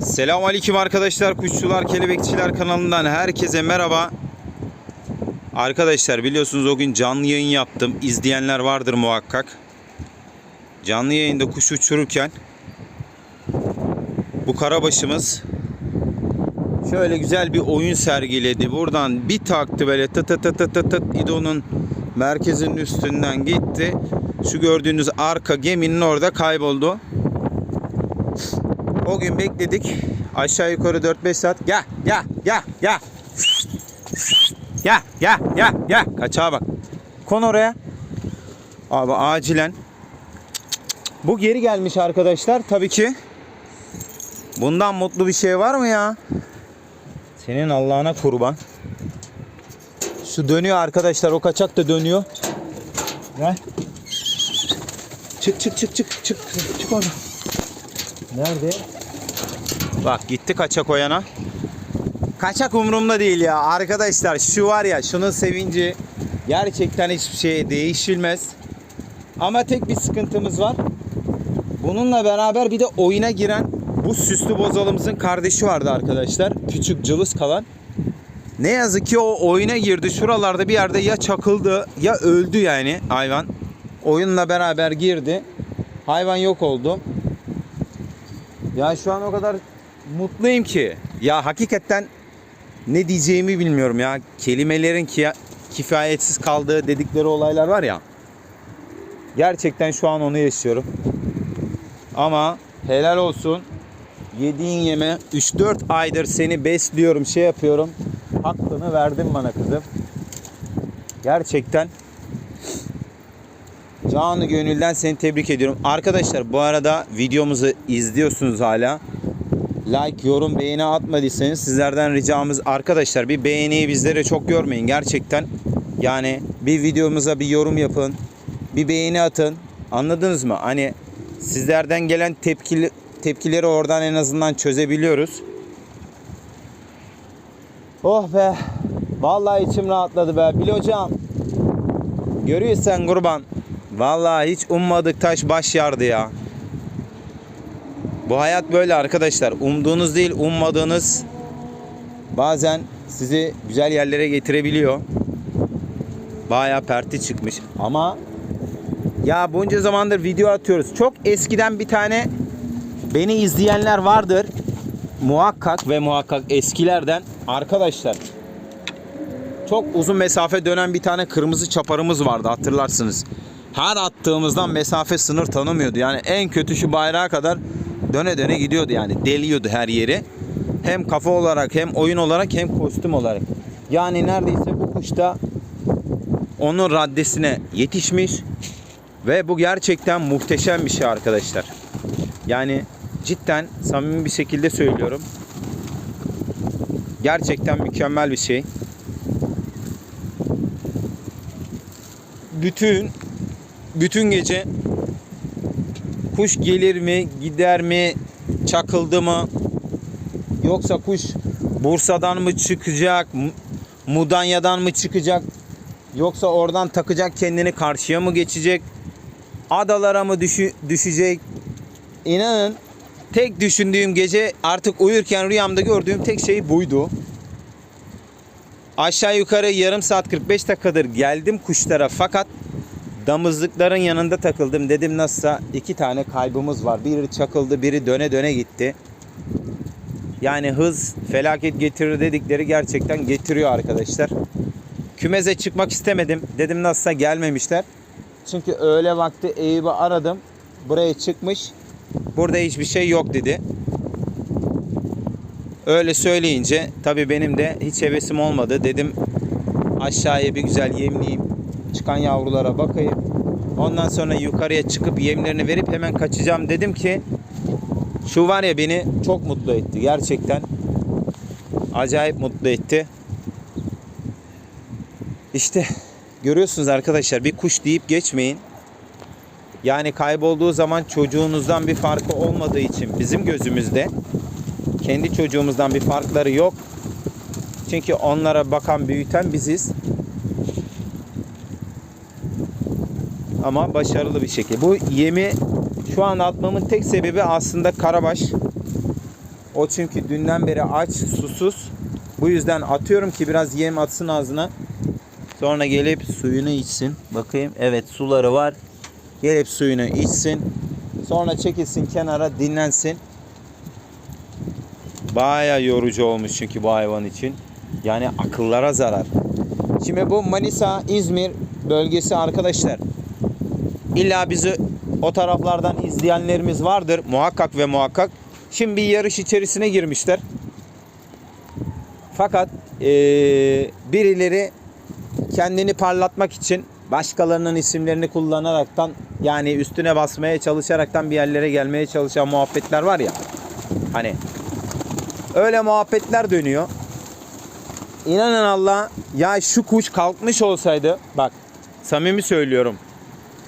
Selamünaleyküm arkadaşlar. Kuşçular, Kelebekçiler kanalından herkese merhaba. Arkadaşlar biliyorsunuz o gün canlı yayın yaptım. İzleyenler vardır muhakkak. Canlı yayında kuş uçururken bu karabaşımız şöyle güzel bir oyun sergiledi. Buradan bir taktı böyle tıt tıt tıt tıt tıt İdo'nun merkezinin üstünden gitti. Şu gördüğünüz arka geminin orada kayboldu. O gün bekledik. Aşağı yukarı 4-5 saat. Gel gel gel gel. Gel gel gel gel. Kaçağa bak. Kon oraya. Abi acilen. Bu geri gelmiş arkadaşlar. Tabii ki. Bundan mutlu bir şey var mı ya? Senin Allah'ına kurban. Şu dönüyor arkadaşlar. O kaçak da dönüyor. Gel. Çık çık çık çık çık çık oradan. Nerede? Bak gitti kaçak o yana. Kaçak umurumda değil ya. Arkadaşlar şu var ya şunun sevinci gerçekten hiçbir şey değişilmez. Ama tek bir sıkıntımız var. Bununla beraber bir de oyuna giren bu süslü bozalımızın kardeşi vardı arkadaşlar. Küçük cılız kalan. Ne yazık ki o oyuna girdi. Şuralarda bir yerde ya çakıldı ya öldü yani hayvan. Oyunla beraber girdi. Hayvan yok oldu. Ya şu an o kadar mutluyum ki. Ya hakikaten ne diyeceğimi bilmiyorum ya. Kelimelerin ki kifayetsiz kaldığı dedikleri olaylar var ya. Gerçekten şu an onu yaşıyorum. Ama helal olsun. Yediğin yeme 3-4 aydır seni besliyorum, şey yapıyorum. Hakkını verdin bana kızım. Gerçekten Canı gönülden seni tebrik ediyorum. Arkadaşlar bu arada videomuzu izliyorsunuz hala. Like, yorum, beğeni atmadıysanız sizlerden ricamız arkadaşlar bir beğeniyi bizlere çok görmeyin gerçekten. Yani bir videomuza bir yorum yapın. Bir beğeni atın. Anladınız mı? Hani sizlerden gelen tepkili tepkileri oradan en azından çözebiliyoruz. Oh be. Vallahi içim rahatladı be. Bil hocam. Görüyorsan kurban. Vallahi hiç ummadık taş baş yardı ya. Bu hayat böyle arkadaşlar. Umduğunuz değil ummadığınız bazen sizi güzel yerlere getirebiliyor. Baya perti çıkmış ama ya bunca zamandır video atıyoruz. Çok eskiden bir tane beni izleyenler vardır. Muhakkak ve muhakkak eskilerden arkadaşlar çok uzun mesafe dönen bir tane kırmızı çaparımız vardı hatırlarsınız. Her attığımızdan mesafe sınır tanımıyordu. Yani en kötü şu bayrağa kadar döne döne gidiyordu yani. Deliyordu her yeri. Hem kafa olarak hem oyun olarak hem kostüm olarak. Yani neredeyse bu kuşta onun raddesine yetişmiş. Ve bu gerçekten muhteşem bir şey arkadaşlar. Yani cidden samimi bir şekilde söylüyorum. Gerçekten mükemmel bir şey. Bütün bütün gece kuş gelir mi, gider mi, çakıldı mı? Yoksa kuş Bursa'dan mı çıkacak, Mudanya'dan mı çıkacak? Yoksa oradan takacak kendini karşıya mı geçecek? Adalara mı düşü, düşecek? İnanın tek düşündüğüm gece artık uyurken rüyamda gördüğüm tek şey buydu. Aşağı yukarı yarım saat 45 dakikadır geldim kuşlara fakat damızlıkların yanında takıldım. Dedim nasılsa iki tane kaybımız var. Biri çakıldı, biri döne döne gitti. Yani hız felaket getirir dedikleri gerçekten getiriyor arkadaşlar. Kümeze çıkmak istemedim. Dedim nasılsa gelmemişler. Çünkü öğle vakti Eyüp'ü aradım. Buraya çıkmış. Burada hiçbir şey yok dedi. Öyle söyleyince tabii benim de hiç hevesim olmadı. Dedim aşağıya bir güzel yemleyeyim. Çıkan yavrulara bakayım. Ondan sonra yukarıya çıkıp yemlerini verip hemen kaçacağım dedim ki şu var ya beni çok mutlu etti gerçekten. Acayip mutlu etti. İşte görüyorsunuz arkadaşlar bir kuş deyip geçmeyin. Yani kaybolduğu zaman çocuğunuzdan bir farkı olmadığı için bizim gözümüzde kendi çocuğumuzdan bir farkları yok. Çünkü onlara bakan, büyüten biziz. Ama başarılı bir şekilde. Bu yemi şu an atmamın tek sebebi aslında karabaş. O çünkü dünden beri aç, susuz. Bu yüzden atıyorum ki biraz yem atsın ağzına. Sonra gelip suyunu içsin. Bakayım. Evet suları var. Gelip suyunu içsin. Sonra çekilsin kenara dinlensin. Baya yorucu olmuş çünkü bu hayvan için. Yani akıllara zarar. Şimdi bu Manisa, İzmir bölgesi arkadaşlar. İlla bizi o taraflardan izleyenlerimiz vardır muhakkak ve muhakkak. Şimdi bir yarış içerisine girmişler. Fakat eee, birileri kendini parlatmak için başkalarının isimlerini kullanaraktan yani üstüne basmaya çalışaraktan bir yerlere gelmeye çalışan muhabbetler var ya. Hani öyle muhabbetler dönüyor. İnanın Allah ya şu kuş kalkmış olsaydı bak samimi söylüyorum.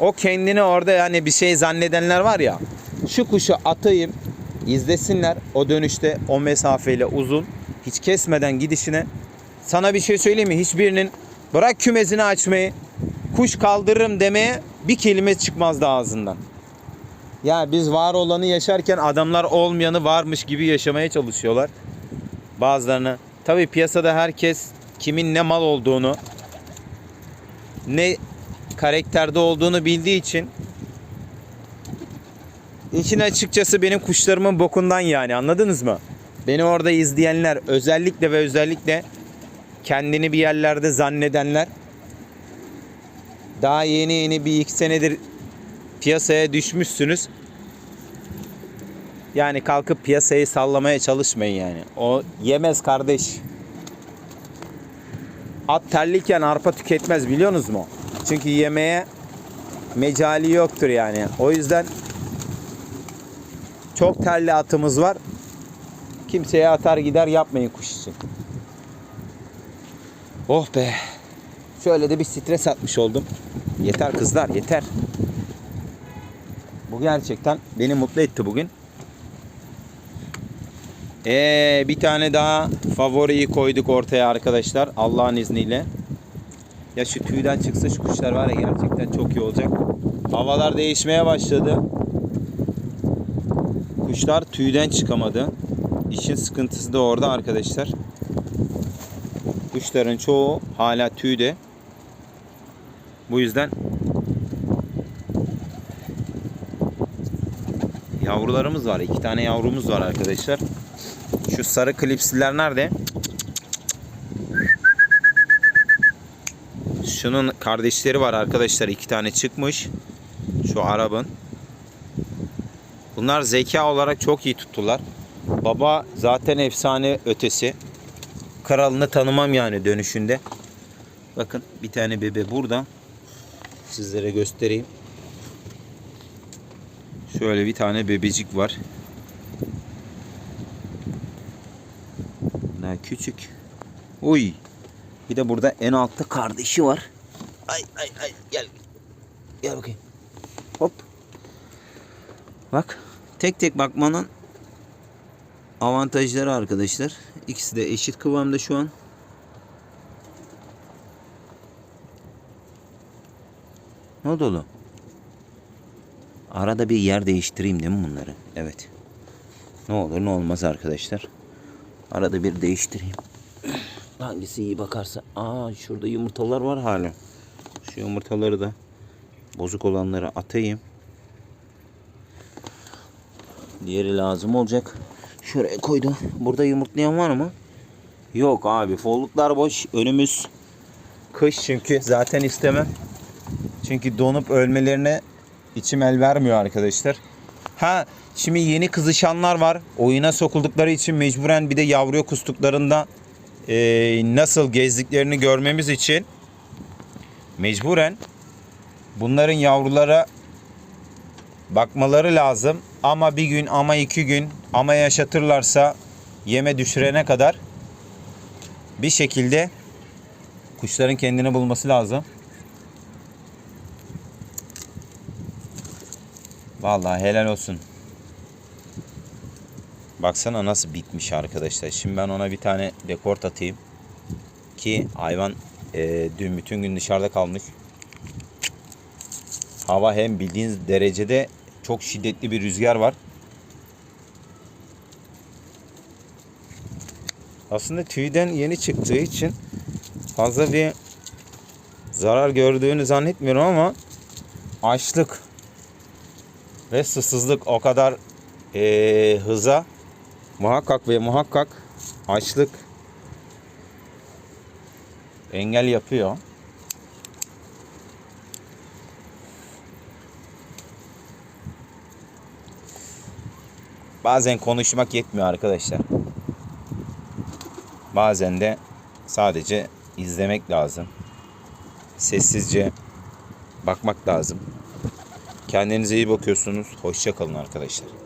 O kendini orada yani bir şey zannedenler var ya. Şu kuşu atayım izlesinler o dönüşte o mesafeyle uzun hiç kesmeden gidişine. Sana bir şey söyleyeyim mi? Hiçbirinin bırak kümesini açmayı kuş kaldırırım demeye bir kelime çıkmazdı ağzından. Ya biz var olanı yaşarken adamlar olmayanı varmış gibi yaşamaya çalışıyorlar. Bazılarını. Tabii piyasada herkes kimin ne mal olduğunu, ne karakterde olduğunu bildiği için işin açıkçası benim kuşlarımın bokundan yani anladınız mı? Beni orada izleyenler özellikle ve özellikle kendini bir yerlerde zannedenler daha yeni yeni bir iki senedir piyasaya düşmüşsünüz. Yani kalkıp piyasayı sallamaya çalışmayın yani. O yemez kardeş. At terliyken arpa tüketmez biliyorsunuz mu? Çünkü yemeğe mecali yoktur yani. O yüzden çok terli atımız var. Kimseye atar gider yapmayın kuş için. Oh be. Şöyle de bir stres atmış oldum. Yeter kızlar yeter. Bu gerçekten beni mutlu etti bugün. Ee, bir tane daha favoriyi koyduk ortaya arkadaşlar. Allah'ın izniyle. Ya şu tüyden çıksa şu kuşlar var ya gerçekten çok iyi olacak. Havalar değişmeye başladı. Kuşlar tüyden çıkamadı. İşin sıkıntısı da orada arkadaşlar. Kuşların çoğu hala tüyde. Bu yüzden yavrularımız var. İki tane yavrumuz var arkadaşlar. Şu sarı klipsliler nerede? Şunun kardeşleri var arkadaşlar. iki tane çıkmış. Şu Arap'ın. Bunlar zeka olarak çok iyi tuttular. Baba zaten efsane ötesi. Kralını tanımam yani dönüşünde. Bakın bir tane bebe burada. Sizlere göstereyim. Şöyle bir tane bebecik var. Daha küçük. Uy. Bir de burada en altta kardeşi var. Ay ay ay gel. Gel bakayım. Hop. Bak. Tek tek bakmanın avantajları arkadaşlar. İkisi de eşit kıvamda şu an. Ne oldu oğlum? Arada bir yer değiştireyim değil mi bunları? Evet. Ne olur ne olmaz arkadaşlar. Arada bir değiştireyim. Hangisi iyi bakarsa. Aa şurada yumurtalar var hala. Şu yumurtaları da bozuk olanları atayım. Diğeri lazım olacak. Şuraya koydum. Burada yumurtlayan var mı? Yok abi. Folluklar boş. Önümüz kış çünkü zaten istemem. Çünkü donup ölmelerine içim el vermiyor arkadaşlar. Ha şimdi yeni kızışanlar var. Oyuna sokuldukları için mecburen bir de yavruya kustuklarında e, nasıl gezdiklerini görmemiz için mecburen bunların yavrulara bakmaları lazım. Ama bir gün ama iki gün ama yaşatırlarsa yeme düşürene kadar bir şekilde kuşların kendini bulması lazım. Vallahi helal olsun. Baksana nasıl bitmiş arkadaşlar. Şimdi ben ona bir tane dekort atayım. Ki hayvan e, dün bütün gün dışarıda kalmış. Hava hem bildiğiniz derecede çok şiddetli bir rüzgar var. aslında tüyden yeni çıktığı için fazla bir zarar gördüğünü zannetmiyorum ama açlık ve susuzluk o kadar eee, hıza muhakkak ve muhakkak açlık engel yapıyor. Bazen konuşmak yetmiyor arkadaşlar. Bazen de sadece izlemek lazım. Sessizce bakmak lazım. Kendinize iyi bakıyorsunuz. Hoşça kalın arkadaşlar.